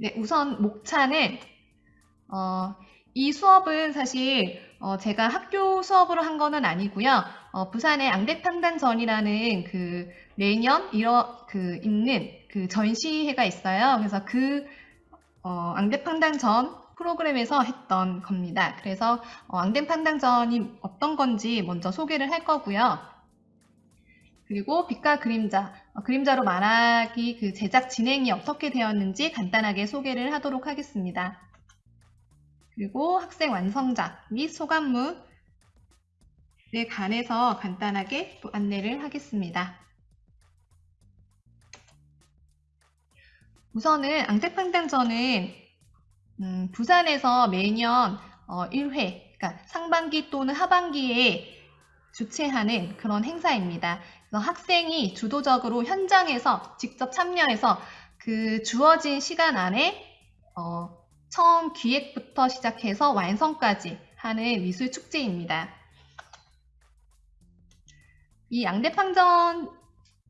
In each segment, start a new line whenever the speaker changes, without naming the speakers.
네, 우선 목차는 어, 이 수업은 사실 어, 제가 학교 수업으로 한 거는 아니고요. 어, 부산의 앙대탕단전이라는 그 매년 이러 그 있는 그 전시회가 있어요. 그래서 그 어, 앙대탕단전 프로그램에서 했던 겁니다. 그래서 어, 앙대탕단전이 어떤 건지 먼저 소개를 할 거고요. 그리고 빛과 그림자, 어, 그림자로 말하기 그 제작 진행이 어떻게 되었는지 간단하게 소개를 하도록 하겠습니다. 그리고 학생 완성작 및 소감문에 관해서 간단하게 또 안내를 하겠습니다. 우선은 앙택팡당전은 음, 부산에서 매년 어, 1회, 그러니까 상반기 또는 하반기에 주최하는 그런 행사입니다. 그래서 학생이 주도적으로 현장에서 직접 참여해서 그 주어진 시간 안에 어, 처음 기획부터 시작해서 완성까지 하는 미술 축제입니다. 이 양대팡전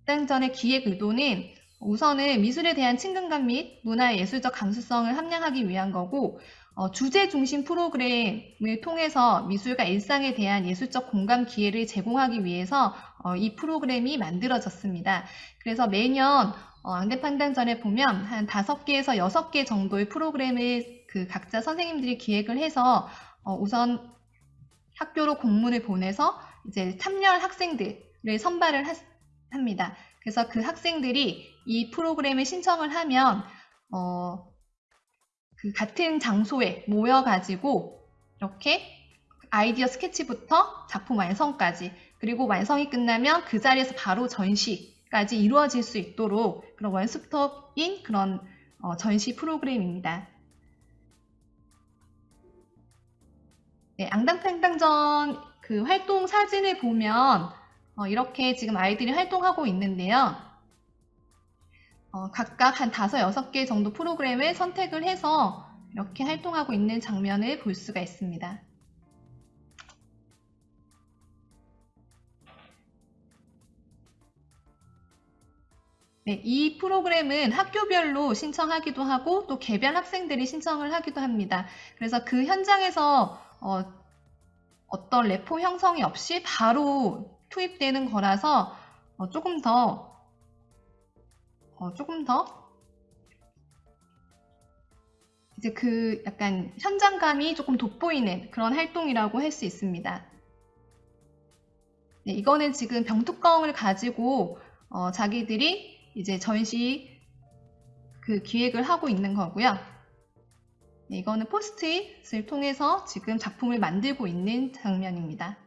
당전의 기획 의도는 우선은 미술에 대한 친근감 및 문화의 예술적 감수성을 함양하기 위한 거고 어, 주제 중심 프로그램을 통해서 미술과 일상에 대한 예술적 공감 기회를 제공하기 위해서 어, 이 프로그램이 만들어졌습니다. 그래서 매년 어, 앙대판단전에 보면 한 다섯 개에서 여섯 개 정도의 프로그램을 그 각자 선생님들이 기획을 해서 어, 우선 학교로 공문을 보내서 이제 참여할 학생들을 선발을 하- 합니다. 그래서 그 학생들이 이 프로그램에 신청을 하면 어, 그 같은 장소에 모여가지고 이렇게 아이디어 스케치부터 작품 완성까지 그리고 완성이 끝나면 그 자리에서 바로 전시까지 이루어질 수 있도록 그런 원스톱인 그런 어, 전시 프로그램입니다. 네, 앙당탕당전 그 활동 사진을 보면 어, 이렇게 지금 아이들이 활동하고 있는데요. 어, 각각 한 다섯, 여섯 개 정도 프로그램을 선택을 해서 이렇게 활동하고 있는 장면을 볼 수가 있습니다. 네, 이 프로그램은 학교별로 신청하기도 하고 또 개별 학생들이 신청을 하기도 합니다. 그래서 그 현장에서 어, 어떤 레포 형성이 없이 바로 투입되는 거라서 어, 조금 더 어, 조금 더 이제 그 약간 현장감이 조금 돋보이는 그런 활동이라고 할 수 있습니다. 네, 이거는 지금 병뚜껑을 가지고 어, 자기들이 이제 전시 그 기획을 하고 있는 거고요. 네, 이거는 포스트잇을 통해서 지금 작품을 만들고 있는 장면입니다.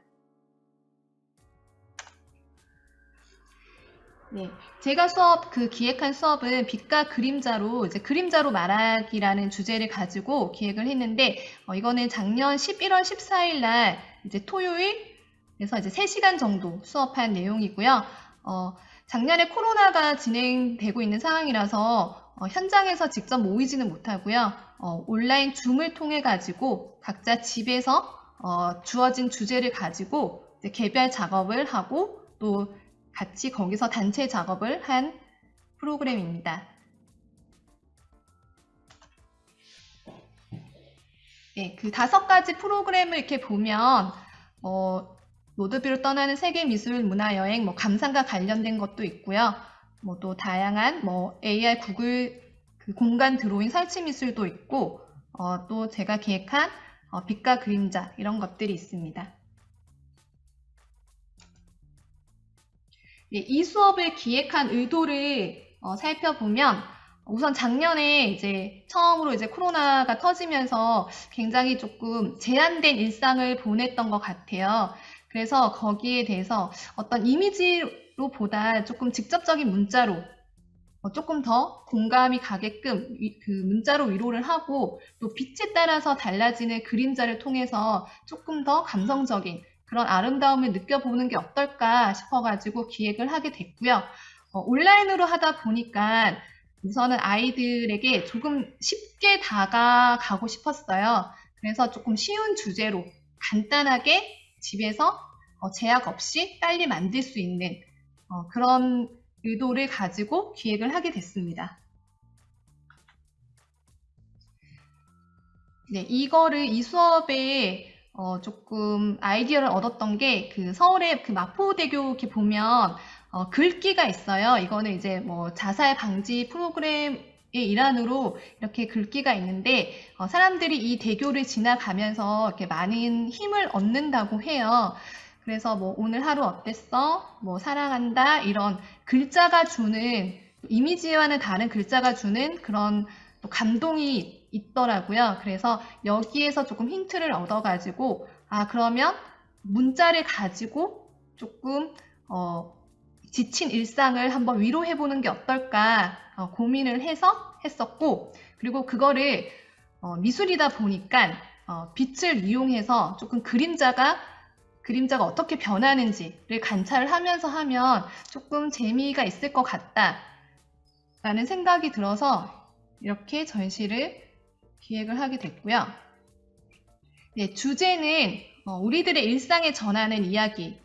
네, 제가 수업 그 기획한 수업은 빛과 그림자로 이제 그림자로 말하기라는 주제를 가지고 기획을 했는데 어, 이거는 작년 11월 14일 날 이제 토요일 그래서 이제 3시간 정도 수업한 내용이고요. 어, 작년에 코로나가 진행되고 있는 상황이라서 어, 현장에서 직접 모이지는 못하고요. 어, 온라인 줌을 통해 가지고 각자 집에서 어, 주어진 주제를 가지고 개별 작업을 하고 또 같이 거기서 단체 작업을 한 프로그램입니다. 네, 그 다섯 가지 프로그램을 이렇게 보면 어, 로드뷰를 떠나는 세계 미술 문화 여행, 뭐 감상과 관련된 것도 있고요. 뭐 또 다양한 뭐 AR 구글 그 공간 드로잉 설치 미술도 있고 어, 또 제가 기획한 어, 빛과 그림자 이런 것들이 있습니다. 이 수업을 기획한 의도를 어, 살펴보면 우선 작년에 이제 처음으로 이제 코로나가 터지면서 굉장히 조금 제한된 일상을 보냈던 것 같아요. 그래서 거기에 대해서 어떤 이미지로 보다 조금 직접적인 문자로 어, 조금 더 공감이 가게끔 위- 그 문자로 위로를 하고 또 빛에 따라서 달라지는 그림자를 통해서 조금 더 감성적인 그런 아름다움을 느껴보는 게 어떨까 싶어가지고 기획을 하게 됐고요. 어, 온라인으로 하다 보니까 우선은 아이들에게 조금 쉽게 다가가고 싶었어요. 그래서 조금 쉬운 주제로 간단하게 집에서 어, 제약 없이 빨리 만들 수 있는 어, 그런 의도를 가지고 기획을 하게 됐습니다. 네, 이거를 이 수업에 어, 조금 아이디어를 얻었던 게 그 서울의 그 마포대교 이렇게 보면 어, 글귀가 있어요. 이거는 이제 뭐 자살 방지 프로그램의 일환으로 이렇게 글귀가 있는데 어, 사람들이 이 대교를 지나가면서 이렇게 많은 힘을 얻는다고 해요. 그래서 뭐 오늘 하루 어땠어? 뭐 사랑한다 이런 글자가 주는 이미지와는 다른 글자가 주는 그런 또 감동이 있더라고요. 그래서 여기에서 조금 힌트를 얻어가지고 아 그러면 문자를 가지고 조금 어, 지친 일상을 한번 위로해보는 게 어떨까 어, 고민을 해서 했었고 그리고 그거를 어, 미술이다 보니까 어, 빛을 이용해서 조금 그림자가 그림자가 어떻게 변하는지를 관찰을 하면서 하면 조금 재미가 있을 것 같다 라는 생각이 들어서 이렇게 전시를 기획을 하게 됐고요. 네, 주제는 어, 우리들의 일상에 전하는 이야기로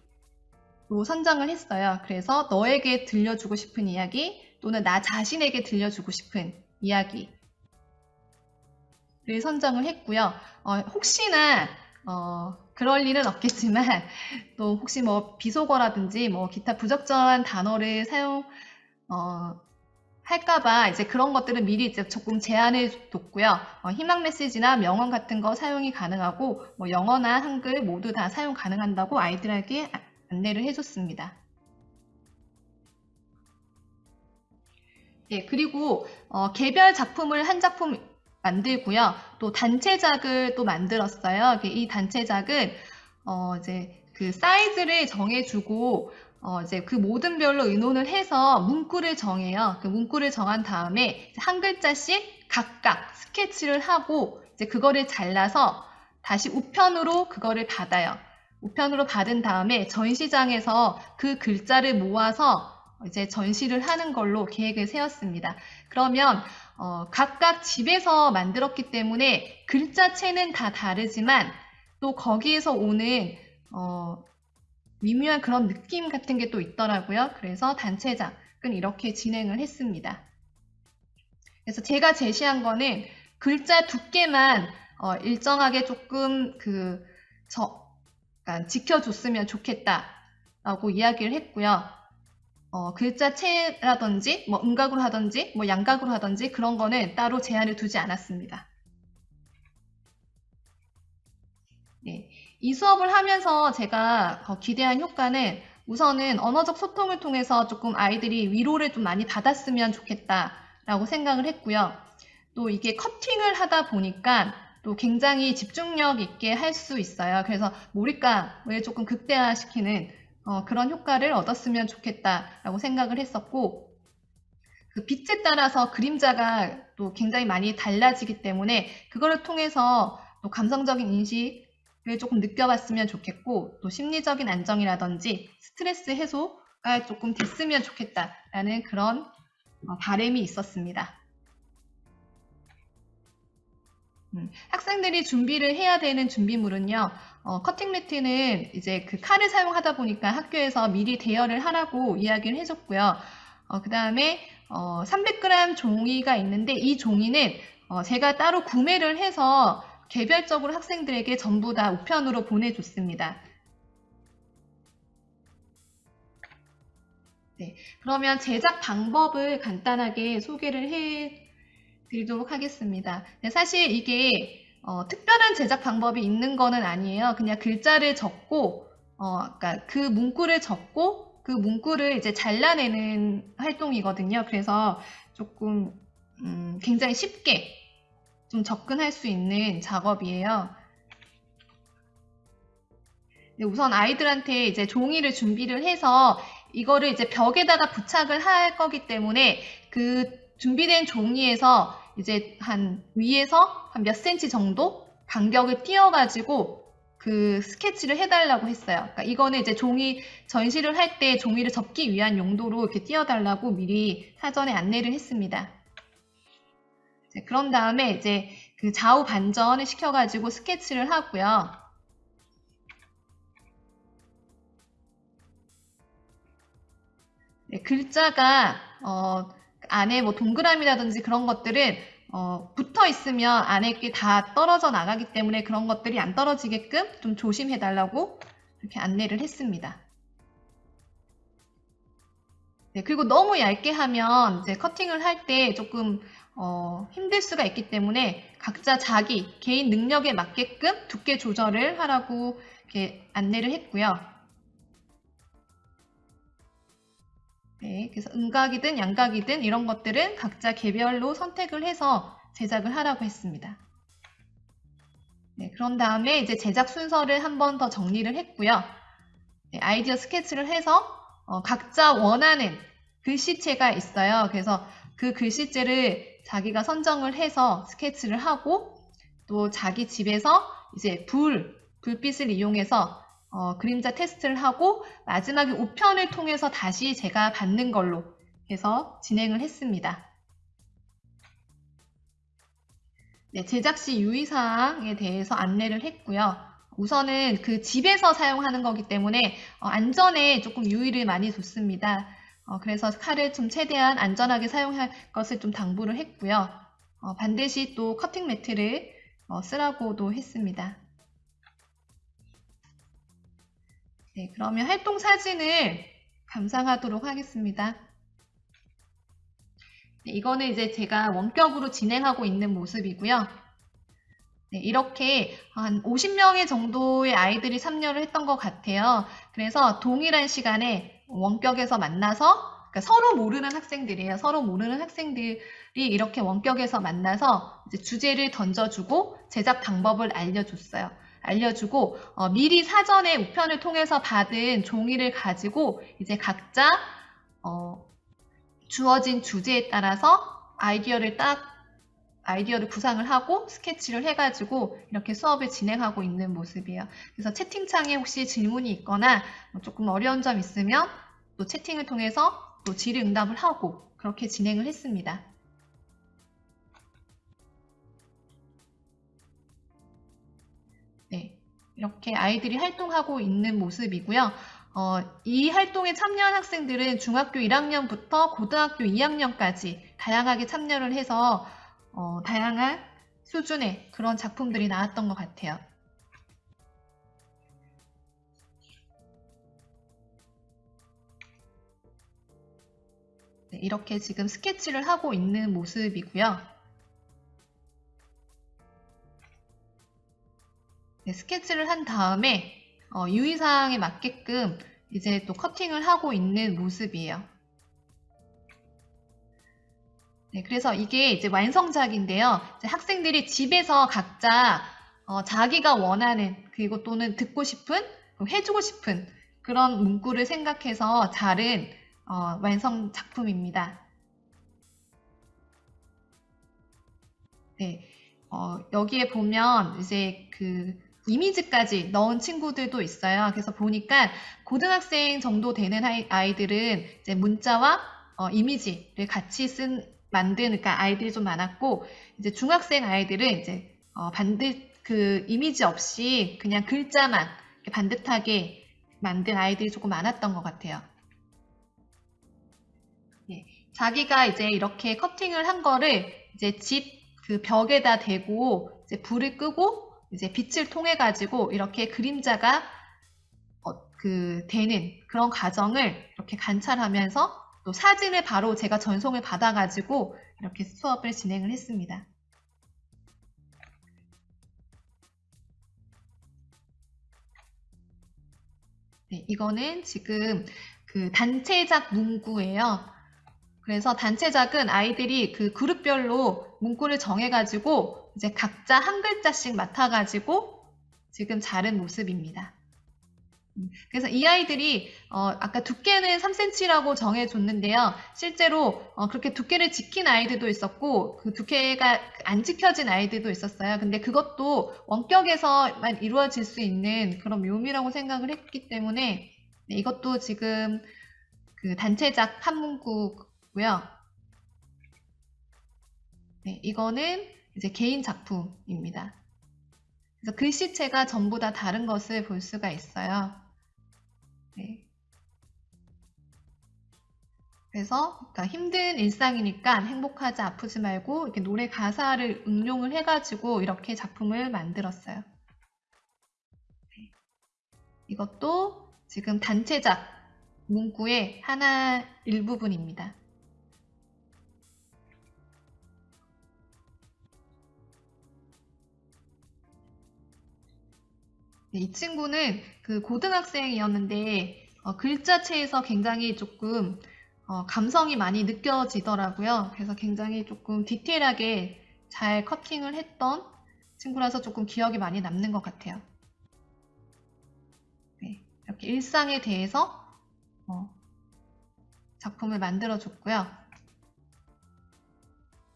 선정을 했어요. 그래서 너에게 들려주고 싶은 이야기 또는 나 자신에게 들려주고 싶은 이야기를 선정을 했고요. 어, 혹시나 어, 그럴 일은 없겠지만 또 혹시 뭐 비속어라든지 뭐 기타 부적절한 단어를 사용 어, 할까봐 이제 그런 것들은 미리 이제 조금 제한을 뒀고요. 어, 희망 메시지나 명언 같은 거 사용이 가능하고 뭐 영어나 한글 모두 다 사용 가능한다고 아이들에게 아- 안내를 해줬습니다. 예, 그리고 어, 개별 작품을 한 작품 만들고요. 또 단체작을 또 만들었어요. 이 단체작은 어, 이제 그 사이즈를 정해주고 어, 이제 그 모든 별로 의논을 해서 문구를 정해요. 그 문구를 정한 다음에 한 글자씩 각각 스케치를 하고 이제 그거를 잘라서 다시 우편으로 그거를 받아요. 우편으로 받은 다음에 전시장에서 그 글자를 모아서 이제 전시를 하는 걸로 계획을 세웠습니다. 그러면 어, 각각 집에서 만들었기 때문에 글자체는 다 다르지만 또 거기에서 오는 어, 미묘한 그런 느낌 같은 게 또 있더라고요. 그래서 단체작은 이렇게 진행을 했습니다. 그래서 제가 제시한 거는 글자 두께만 어, 일정하게 조금 그 저, 그러니까 지켜줬으면 좋겠다라고 이야기를 했고요. 어, 글자체라든지 뭐 음각으로 하든지 뭐 양각으로 하든지 그런 거는 따로 제한을 두지 않았습니다. 네, 이 수업을 하면서 제가 어, 기대한 효과는 우선은 언어적 소통을 통해서 조금 아이들이 위로를 좀 많이 받았으면 좋겠다라고 생각을 했고요. 또 이게 커팅을 하다 보니까 또 굉장히 집중력 있게 할 수 있어요. 그래서 몰입감을 조금 극대화시키는 어, 그런 효과를 얻었으면 좋겠다라고 생각을 했었고, 그 빛에 따라서 그림자가 또 굉장히 많이 달라지기 때문에 그거를 통해서 또 감성적인 인식 을 조금 느껴봤으면 좋겠고, 또 심리적인 안정이라든지 스트레스 해소가 조금 됐으면 좋겠다라는 그런 어, 바람이 있었습니다. 음, 학생들이 준비를 해야 되는 준비물은요, 어, 커팅 매트는 이제 그 칼을 사용하다 보니까 학교에서 미리 대여를 하라고 이야기를 해줬고요. 어, 그 다음에 어, 300g 종이가 있는데 이 종이는 어, 제가 따로 구매를 해서 개별적으로 학생들에게 전부 다 우편으로 보내줬습니다. 네, 그러면 제작 방법을 간단하게 소개를 해 드리도록 하겠습니다. 네, 사실 이게 어, 특별한 제작 방법이 있는 거는 아니에요. 그냥 글자를 적고, 어, 그러니까 그 문구를 적고 그 문구를 이제 잘라내는 활동이거든요. 그래서 조금 음, 굉장히 쉽게 좀 접근할 수 있는 작업이에요. 네, 우선 아이들한테 이제 종이를 준비를 해서 이거를 이제 벽에다가 부착을 할 거기 때문에 그 준비된 종이에서 이제 한 위에서 한 몇 센치 정도 간격을 띄어가지고 그 스케치를 해달라고 했어요. 그러니까 이거는 이제 종이 전시를 할 때 종이를 접기 위한 용도로 이렇게 띄어달라고 미리 사전에 안내를 했습니다. 그런 다음에 이제 그 좌우 반전을 시켜가지고 스케치를 하고요. 네, 글자가 어, 안에 뭐 동그라미라든지 그런 것들은 어, 붙어 있으면 안에 게 다 떨어져 나가기 때문에 그런 것들이 안 떨어지게끔 좀 조심해 달라고 이렇게 안내를 했습니다. 네, 그리고 너무 얇게 하면 이제 커팅을 할 때 조금 어, 힘들 수가 있기 때문에 각자 자기 개인 능력에 맞게끔 두께 조절을 하라고 이렇게 안내를 했고요. 네, 그래서 음각이든 양각이든 이런 것들은 각자 개별로 선택을 해서 제작을 하라고 했습니다. 네, 그런 다음에 이제 제작 순서를 한 번 더 정리를 했고요. 네, 아이디어 스케치를 해서 어, 각자 원하는 글씨체가 있어요. 그래서 그 글씨체를 자기가 선정을 해서 스케치를 하고 또 자기 집에서 이제 불, 불빛을 이용해서 어, 그림자 테스트를 하고 마지막에 우편을 통해서 다시 제가 받는 걸로 해서 진행을 했습니다. 네, 제작 시 유의사항에 대해서 안내를 했고요. 우선은 그 집에서 사용하는 거기 때문에 어, 안전에 조금 유의를 많이 뒀습니다. 어, 그래서 칼을 좀 최대한 안전하게 사용할 것을 좀 당부를 했고요. 어, 반드시 또 커팅 매트를 어, 쓰라고도 했습니다. 네, 그러면 활동 사진을 감상하도록 하겠습니다. 네, 이거는 이제 제가 원격으로 진행하고 있는 모습이고요. 네, 이렇게 한 50명의 정도의 아이들이 참여를 했던 것 같아요. 그래서 동일한 시간에 원격에서 만나서 그러니까 서로 모르는 학생들이에요. 서로 모르는 학생들이 이렇게 원격에서 만나서 주제를 던져주고 제작 방법을 알려줬어요. 알려주고 어, 미리 사전에 우편을 통해서 받은 종이를 가지고 이제 각자 어, 주어진 주제에 따라서 아이디어를 딱 아이디어를 구상을 하고 스케치를 해가지고 이렇게 수업을 진행하고 있는 모습이에요. 그래서 채팅창에 혹시 질문이 있거나 뭐 조금 어려운 점 있으면 또 채팅을 통해서 또 질의응답을 하고 그렇게 진행을 했습니다. 네, 이렇게 아이들이 활동하고 있는 모습이고요. 어, 이 활동에 참여한 학생들은 중학교 1학년부터 고등학교 2학년까지 다양하게 참여를 해서 어, 다양한 수준의 그런 작품들이 나왔던 것 같아요. 네, 이렇게 지금 스케치를 하고 있는 모습이고요. 네, 스케치를 한 다음에 어, 유의사항에 맞게끔 이제 또 커팅을 하고 있는 모습이에요. 네, 그래서 이게 이제 완성작인데요. 이제 학생들이 집에서 각자 어, 자기가 원하는 그리고 또는 듣고 싶은 해주고 싶은 그런 문구를 생각해서 자른 어, 완성 작품입니다. 네, 어, 여기에 보면 이제 그 이미지까지 넣은 친구들도 있어요. 그래서 보니까 고등학생 정도 되는 아이들은 이제 문자와 어, 이미지를 같이 쓴 만든 그러니까 아이들이 좀 많았고 이제 중학생 아이들은 이제 어, 반듯 그 이미지 없이 그냥 글자만 반듯하게 만든 아이들이 조금 많았던 것 같아요. 네, 자기가 이제 이렇게 커팅을 한 거를 이제 집 그 벽에다 대고 이제 불을 끄고 이제 빛을 통해 가지고 이렇게 그림자가 어, 그 되는 그런 과정을 이렇게 관찰하면서 또 사진을 바로 제가 전송을 받아가지고 이렇게 수업을 진행을 했습니다. 네, 이거는 지금 그 단체작 문구예요. 그래서 단체작은 아이들이 그 그룹별로 문구를 정해가지고 이제 각자 한 글자씩 맡아가지고 지금 자른 모습입니다. 그래서 이 아이들이 어, 아까 두께는 3cm라고 정해줬는데요. 실제로 어, 그렇게 두께를 지킨 아이들도 있었고 그 두께가 안 지켜진 아이들도 있었어요. 근데 그것도 원격에서만 이루어질 수 있는 그런 묘미라고 생각을 했기 때문에 네, 이것도 지금 그 단체작 한문구고요. 네, 이거는 이제 개인 작품입니다. 그래서 글씨체가 전부 다 다른 것을 볼 수가 있어요. 네. 그래서 그러니까 힘든 일상이니까 행복하지 아프지 말고 이렇게 노래 가사를 응용을 해가지고 이렇게 작품을 만들었어요. 네. 이것도 지금 단체작 문구의 하나 일부분입니다. 네, 이 친구는 그 고등학생이었는데 어, 글자체에서 굉장히 조금 어, 감성이 많이 느껴지더라고요. 그래서 굉장히 조금 디테일하게 잘 커팅을 했던 친구라서 조금 기억이 많이 남는 것 같아요. 네, 이렇게 일상에 대해서 어, 작품을 만들어 줬고요.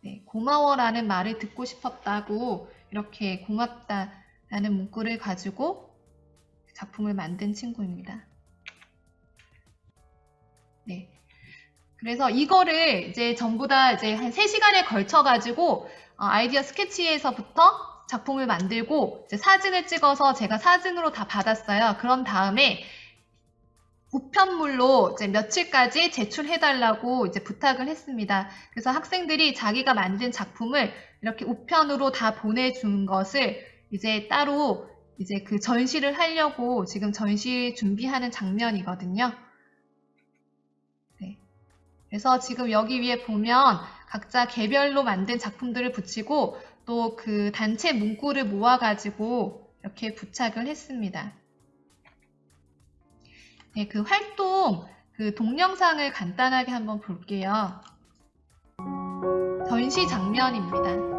네, 고마워라는 말을 듣고 싶었다고 이렇게 고맙다 라는 문구를 가지고 작품을 만든 친구입니다. 네. 그래서 이거를 이제 전부 다 이제 한 3시간에 걸쳐 가지고 어, 아이디어 스케치에서부터 작품을 만들고 사진을 찍어서 제가 사진으로 다 받았어요. 그런 다음에 우편물로 이제 며칠까지 제출해달라고 이제 부탁을 했습니다. 그래서 학생들이 자기가 만든 작품을 이렇게 우편으로 다 보내준 것을 이제 따로 이제 그 전시를 하려고 지금 전시 준비하는 장면이거든요. 네. 그래서 지금 여기 위에 보면 각자 개별로 만든 작품들을 붙이고 또 그 단체 문구를 모아가지고 이렇게 부착을 했습니다. 네, 그 활동 그 동영상을 간단하게 한번 볼게요. 전시 장면입니다.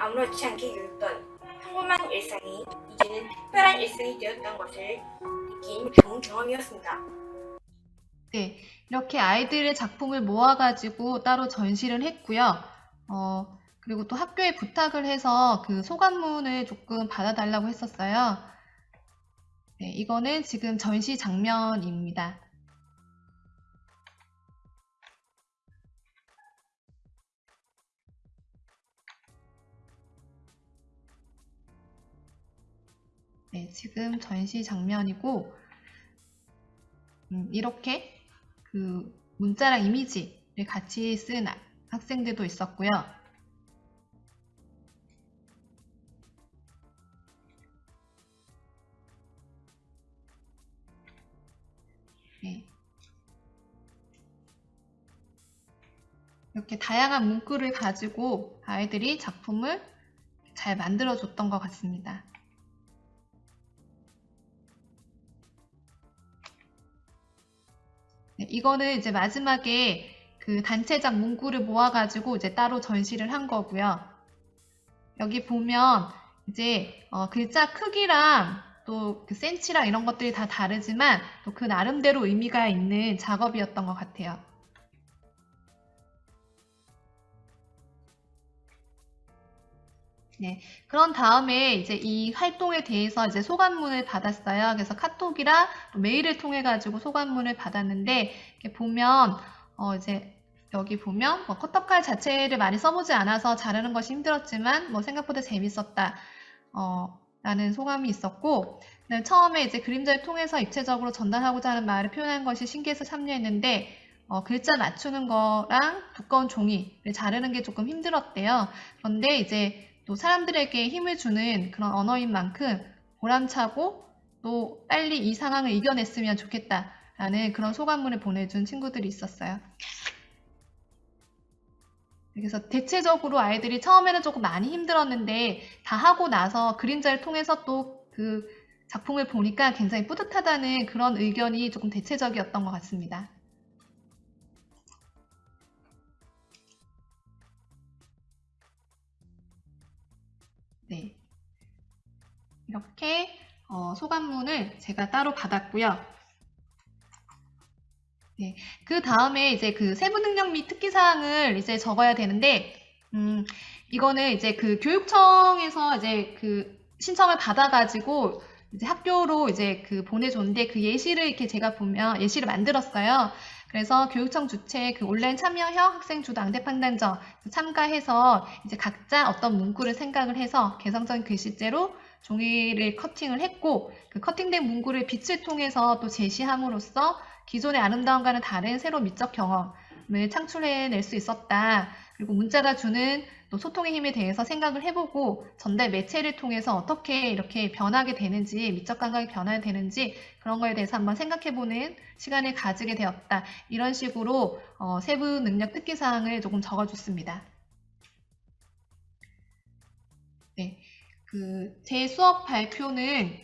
아무렇지 않게 여겼던 평범한 일상이 이제는 특별한 일상이 되었던 것을 느낀 좋은 경험이었습니다.
네, 이렇게 아이들의 작품을 모아가지고 따로 전시를 했고요. 어, 그리고 또 학교에 부탁을 해서 그 소감문을 조금 받아달라고 했었어요. 네, 이거는 지금 전시 장면입니다. 지금 전시 장면이고, 음, 이렇게 그 문자랑 이미지를 같이 쓴 아- 학생들도 있었고요. 네. 이렇게 다양한 문구를 가지고 아이들이 작품을 잘 만들어줬던 것 같습니다. 이거는 이제 마지막에 그 단체작 문구를 모아가지고 이제 따로 전시를 한 거고요. 여기 보면 이제 어, 글자 크기랑 또 그 센치랑 이런 것들이 다 다르지만 또 그 나름대로 의미가 있는 작업이었던 것 같아요. 네, 그런 다음에 이제 이 활동에 대해서 이제 소감문을 받았어요. 그래서 카톡이랑 또 메일을 통해 가지고 소감문을 받았는데 이렇게 보면 어 이제 여기 보면 뭐 커터칼 자체를 많이 써보지 않아서 자르는 것이 힘들었지만 뭐 생각보다 재밌었다. 어 라는 소감이 있었고, 처음에 이제 그림자를 통해서 입체적으로 전달하고자 하는 말을 표현한 것이 신기해서 참여했는데, 어, 글자 맞추는 거랑 두꺼운 종이를 자르는 게 조금 힘들었대요. 그런데 이제 또 사람들에게 힘을 주는 그런 언어인 만큼 보람차고 또 빨리 이 상황을 이겨냈으면 좋겠다라는 그런 소감문을 보내준 친구들이 있었어요. 그래서 대체적으로 아이들이 처음에는 조금 많이 힘들었는데 다 하고 나서 그림자를 통해서 또 그 작품을 보니까 굉장히 뿌듯하다는 그런 의견이 조금 대체적이었던 것 같습니다. 네. 이렇게 어, 소감문을 제가 따로 받았고요. 네. 그 다음에 이제 그 세부 능력 및 특기 사항을 이제 적어야 되는데, 음, 이거는 이제 그 교육청에서 이제 그 신청을 받아가지고 이제 학교로 이제 그 보내줬는데 그 예시를 이렇게 제가 보면 예시를 만들었어요. 그래서 교육청 주최 그 온라인 참여형 학생 주도 앙대 판단전 참가해서 이제 각자 어떤 문구를 생각을 해서 개성적인 글씨체로 종이를 커팅을 했고 그 커팅된 문구를 빛을 통해서 또 제시함으로써 기존의 아름다움과는 다른 새로운 미적 경험을 창출해낼 수 있었다. 그리고 문자가 주는 또 소통의 힘에 대해서 생각을 해보고 전달 매체를 통해서 어떻게 이렇게 변하게 되는지 미적 감각이 변화가 되는지 그런 거에 대해서 한번 생각해보는 시간을 가지게 되었다. 이런 식으로 어, 세부 능력 특기 사항을 조금 적어줬습니다. 네, 그 제 수업 발표는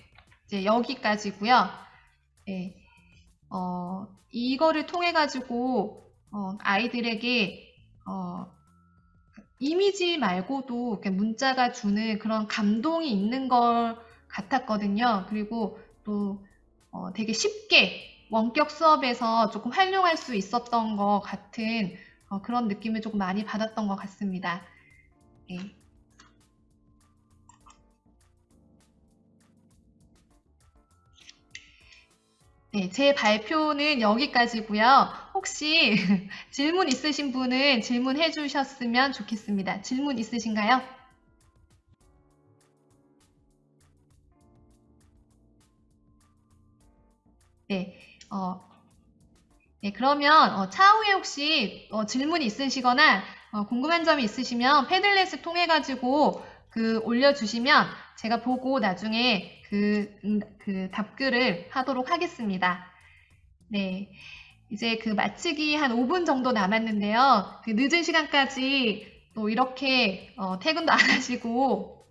이제 여기까지고요. 네, 어, 이거를 통해 가지고 어, 아이들에게 어, 이미지 말고도 문자가 주는 그런 감동이 있는 걸 같았거든요. 그리고 또 어, 되게 쉽게 원격 수업에서 조금 활용할 수 있었던 것 같은 어, 그런 느낌을 조금 많이 받았던 것 같습니다. 네. 네, 제 발표는 여기까지고요. 혹시 질문 있으신 분은 질문해 주셨으면 좋겠습니다. 질문 있으신가요? 네, 어, 네, 그러면 어, 차후에 혹시 어, 질문이 있으시거나 어, 궁금한 점이 있으시면 패들렛을 통해 가지고 그 올려주시면 제가 보고 나중에 그, 음, 그 답글을 하도록 하겠습니다. 네. 이제 그 마치기 한 5분 정도 남았는데요. 그 늦은 시간까지 또 이렇게 어, 퇴근도 안 하시고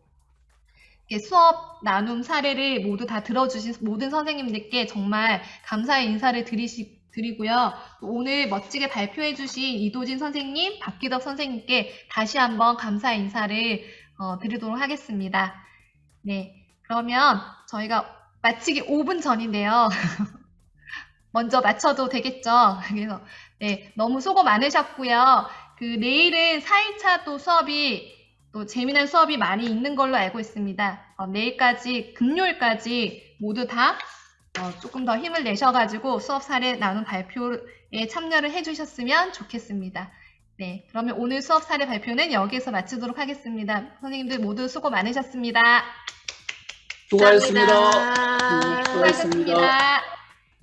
수업 나눔 사례를 모두 다 들어주신 모든 선생님들께 정말 감사의 인사를 드리시, 드리고요. 오늘 멋지게 발표해주신 이도진 선생님, 박기덕 선생님께 다시 한번 감사의 인사를 어, 드리도록 하겠습니다. 네. 그러면 저희가 마치기 5분 전인데요. 먼저 맞춰도 되겠죠? 그래서 네, 너무 수고 많으셨고요. 그 내일은 4일차 또 수업이 또 재미난 수업이 많이 있는 걸로 알고 있습니다. 어, 내일까지 금요일까지 모두 다 어, 조금 더 힘을 내셔가지고 수업 사례 나눈 발표에 참여를 해주셨으면 좋겠습니다. 네, 그러면 오늘 수업 사례 발표는 여기에서 마치도록 하겠습니다. 선생님들 모두 수고 많으셨습니다.
수고하셨습니다.
네, 수고하셨습니다.
수고하셨습니다.